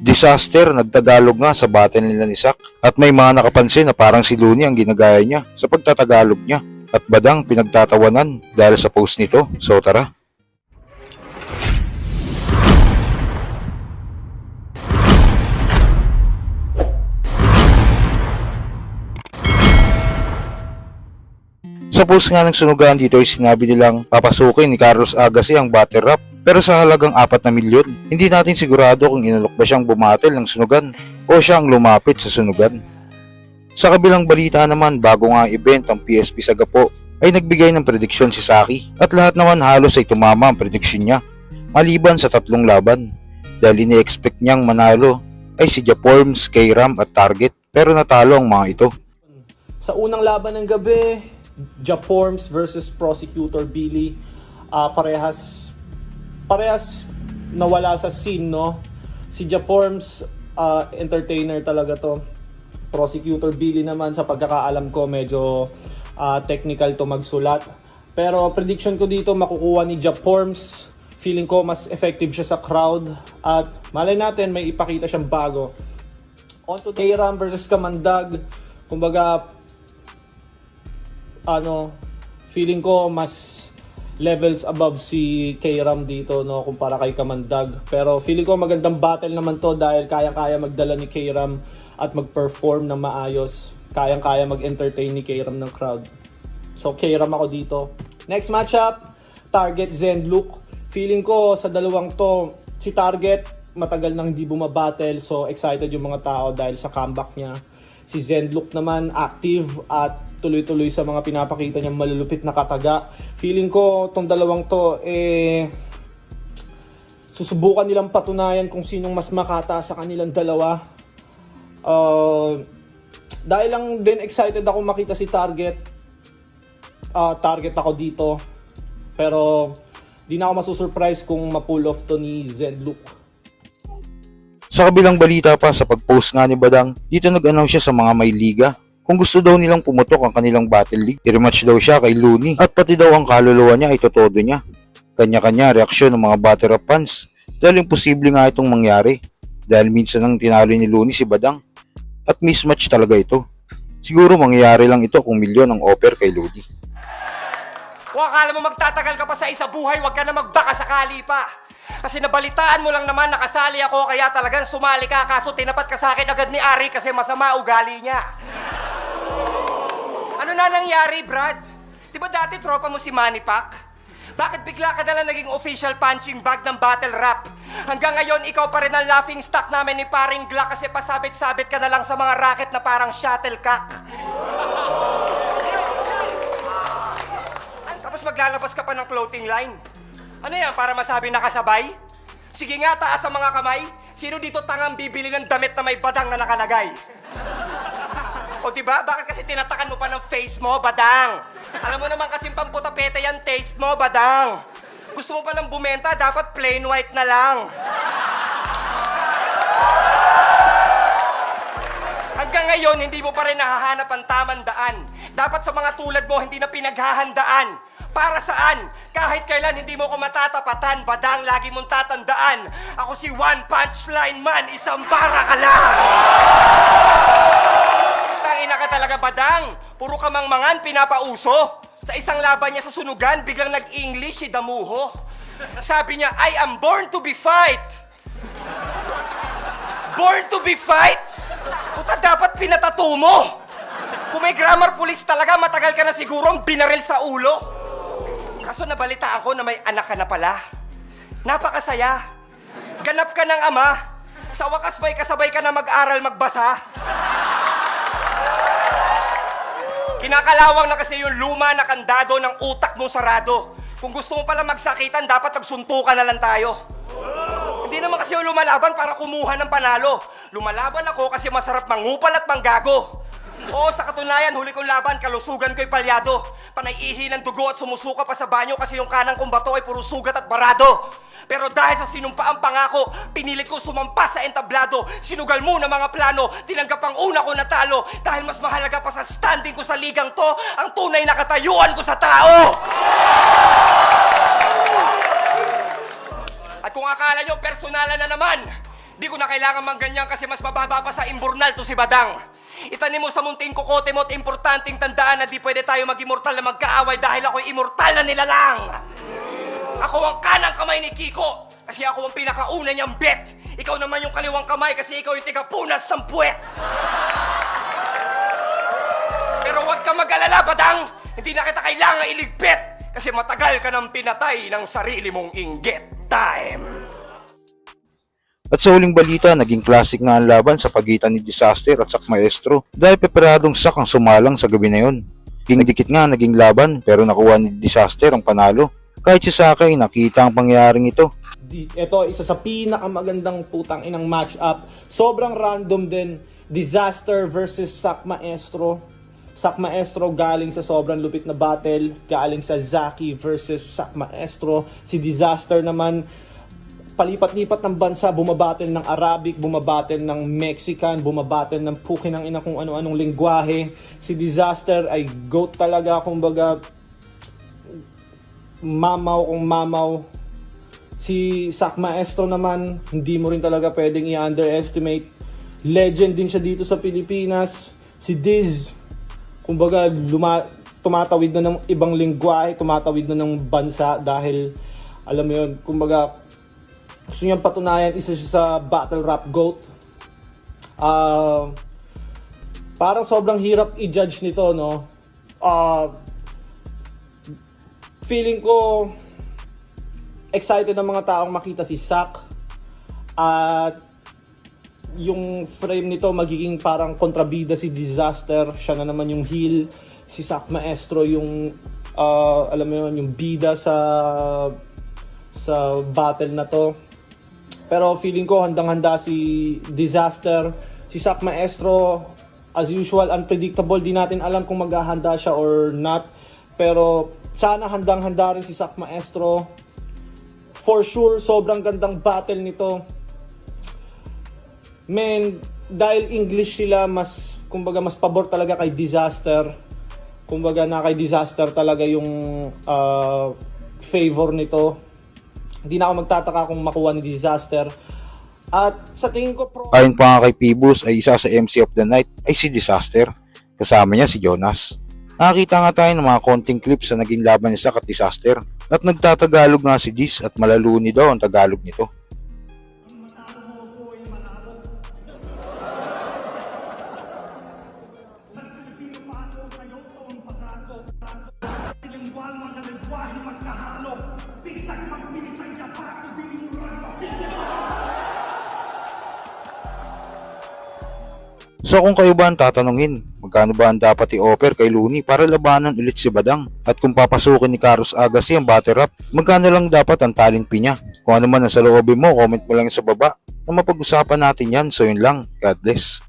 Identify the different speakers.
Speaker 1: Disaster, nagtagalog nga sa battle nila ni Sak. At may mga nakapansin na parang si Looney ang ginagaya niya sa pagtatagalog niya. At badang pinagtatawanan dahil sa post nito. So tara. Sa post nga ng sunugan dito ay sinabi nilang papasukin ni Carlos Agassi ang battle rap pero sa halagang 4 na milyon. Hindi natin sigurado kung inalok ba siyang bumatel ng sunugan o siya ang lumapit sa sunugan. Sa kabilang balita naman bago nga ang event ang PSP Sagapo ay nagbigay ng prediksyon si Saki at lahat naman halos ay tumama ang prediksyon niya maliban sa tatlong laban dahil ini-expect niyang manalo ay si Japorms, K-Ram at Target pero natalo ang mga ito.
Speaker 2: Sa unang laban ng gabi, Japorms versus Prosecutor Billy. Ah, parehas parehas nawala sa scene, no? Si Japorms ah, entertainer talaga to. Prosecutor Billy naman sa pagkakaalam ko medyo ah, technical to magsulat. Pero prediction ko dito makukuha ni Japorms. Feeling ko mas effective siya sa crowd at malay natin may ipakita siyang bago. On to K-Ram versus Kamandag. Kumbaga, ano, feeling ko mas levels above si K-Ram dito no kumpara kay Kamandag. Pero feeling ko magandang battle naman to dahil kaya-kaya magdala ni K-Ram at mag-perform ng maayos. Kayang-kaya mag-entertain ni K-Ram ng crowd. So K-Ram ako dito. Next matchup, Target Zen Luke. Feeling ko sa dalawang to, si Target matagal nang hindi bumabattle so excited yung mga tao dahil sa comeback niya. Si Zenlook naman active at tuloy-tuloy sa mga pinapakita niyang malulupit na kataga. Feeling ko tong dalawang to eh susubukan nilang patunayan kung sinong mas makata sa kanilang dalawa. Uh, dahil lang din excited ako makita si Target. Ah, target ako dito. Pero di na ako masusurprise kung ma-pull off to ni Zenlook.
Speaker 1: Sa kabilang balita pa sa pag-post nga ni Badang, dito nag-announce siya sa mga may liga. Kung gusto daw nilang pumutok ang kanilang battle league, i-rematch daw siya kay Looney at pati daw ang kaluluwa niya ay totodo niya. Kanya-kanya reaksyon ng mga battle rap fans dahil imposible nga itong mangyari dahil minsan nang tinalo ni Looney si Badang at mismatch talaga ito. Siguro mangyayari lang ito kung milyon ang offer kay Looney.
Speaker 3: Kung akala mo magtatagal ka pa sa isa buhay, huwag ka na magbaka sakali pa. Kasi nabalitaan mo lang naman nakasali ako, kaya talagang sumali ka. Kaso tinapat ka sa akin agad ni Ari kasi masama ugali niya. Ano na nangyari, Brad? Di ba dati tropa mo si Manny Pac? Bakit bigla ka na lang naging official punching bag ng battle rap? Hanggang ngayon, ikaw pa rin ang laughing stock namin ni paring Glock kasi pasabit-sabit ka na lang sa mga racket na parang shuttlecock. Tapos maglalabas ka pa ng clothing line. Ano yan, para masabi nakasabay? Sige nga, taas ang mga kamay. Sino dito tangang bibili ng damit na may badang na nakalagay? O diba? Bakit kasi tinatakan mo pa ng face mo, badang? Alam mo naman kasi pamputapete yan, taste mo, badang. Gusto mo palang bumenta, dapat plain white na lang. Hanggang ngayon, hindi mo pa rin nahahanap ang tamang daan. Dapat sa mga tulad mo, hindi na pinaghahandaan. Para saan? Kahit kailan hindi mo ko matatapatan, badang lagi mong tatandaan. Ako si One Punch Line Man, isang bara ka lang! Tangina ka talaga, badang. Puro ka mangmangan, pinapauso. Sa isang laban niya sa sunugan, biglang nag-English si Damuho. Sabi niya, I am born to be fight. Born to be fight? Puta, dapat pinatato mo. Kung may grammar police talaga, matagal ka na siguro ang binaril sa ulo. Kaso nabalitaan ko na may anak ka na pala. Napakasaya. Ganap ka ng ama. Sa wakas may kasabay ka na mag-aral magbasa. Kinakalawang na kasi yung luma na kandado ng utak mong sarado. Kung gusto mo pala magsakitan, dapat nagsuntukan na lang tayo. Hindi naman kasi yung lumalaban para kumuha ng panalo. Lumalaban ako kasi masarap mangupal at manggago. Oo, sa katunayan, huli kong laban, kalusugan ko'y palyado. Panay ihi ng dugo at sumusuka pa sa banyo kasi yung kanang kong bato ay puro sugat at barado. Pero dahil sa sinumpaang pangako, pinilit ko sumampas sa entablado. Sinugal mo na mga plano, tinanggap ang una ko natalo. Dahil mas mahalaga pa sa standing ko sa ligang to, ang tunay na katayuan ko sa tao! At kung akala nyo personalan na naman, Di ko na kailangan mangganyan kasi mas mababa pa sa imburnal to si Badang. Itanim mo sa munting kukote mo at importanteng tandaan na di pwede tayo mag-immortal na magkaaway dahil ako'y immortal na nilalang. Ako ang kanang kamay ni Kiko kasi ako ang pinakauna niyang bet. Ikaw naman yung kaliwang kamay kasi ikaw yung tigapunas ng puwet. Pero huwag ka mag-alala, Badang! Hindi na kita kailangan iligpit kasi matagal ka nang pinatay ng sarili mong inggit. Time!
Speaker 1: At sa huling balita, naging classic nga ang laban sa pagitan ni Disaster at Sak Maestro dahil peperadong Sak ang sumalang sa gabi na yun. Naging dikit nga naging laban pero nakuha ni Disaster ang panalo. Kahit si Saka ay nakita ang pangyayaring ito.
Speaker 2: Ito, isa sa pinakamagandang putang inang match-up. Sobrang random din. Disaster versus Sak Maestro. Sak Maestro galing sa sobrang lupit na battle. Galing sa Zaki versus Sak Maestro. Si Disaster naman, palipat-lipat ng bansa, bumabattle ng Arabic, bumabattle ng Mexican, bumabattle ng pukin ng ina kung ano-anong lingwahe. Si Disaster ay goat talaga, kumbaga mamaw kung mamaw. Si Sak Maestro naman, hindi mo rin talaga pwedeng i-underestimate. Legend din siya dito sa Pilipinas. Si Diz, kumbaga luma, tumatawid na ng ibang lingwahe, tumatawid na ng bansa dahil alam mo yun, kumbaga gusto niyang patunayan isa siya sa battle rap goat. Ah, parang sobrang hirap i-judge nito, no? Ah, feeling ko excited ang mga taong makita si Sak at yung frame nito magiging parang kontrabida si Disaster siya na naman yung heel si Sak Maestro yung ah, alam mo yun yung bida sa sa battle na to pero feeling ko handang-handa si Disaster si Sak Maestro. As usual unpredictable di natin alam kung maghahanda siya or not. Pero sana handang-handa rin si Sak Maestro. For sure sobrang gandang battle nito. Men dahil English sila mas kumbaga mas pabor talaga kay Disaster. Kumbaga na kay Disaster talaga yung ah, favor nito hindi na ako magtataka kung makuha ni Disaster at sa tingin ko pro
Speaker 1: Ayon pa nga kay Pibus ay isa sa MC of the night ay si Disaster. Kasama niya si Jonas. Nakakita nga tayo ng mga konting clips sa naging laban ni Sak at Disaster. At nagtatagalog nga si Diz at malaluni daw ang Tagalog nito. So kung kayo ba ang tatanungin, magkano ba ang dapat i-offer kay Looney para labanan ulit si Badang? At kung papasukin ni Carlos Agassi ang batter up, magkano lang dapat ang talent fee niya? Kung ano man ang sa loobin mo, comment mo lang sa baba na mapag-usapan natin yan. So yun lang. God bless.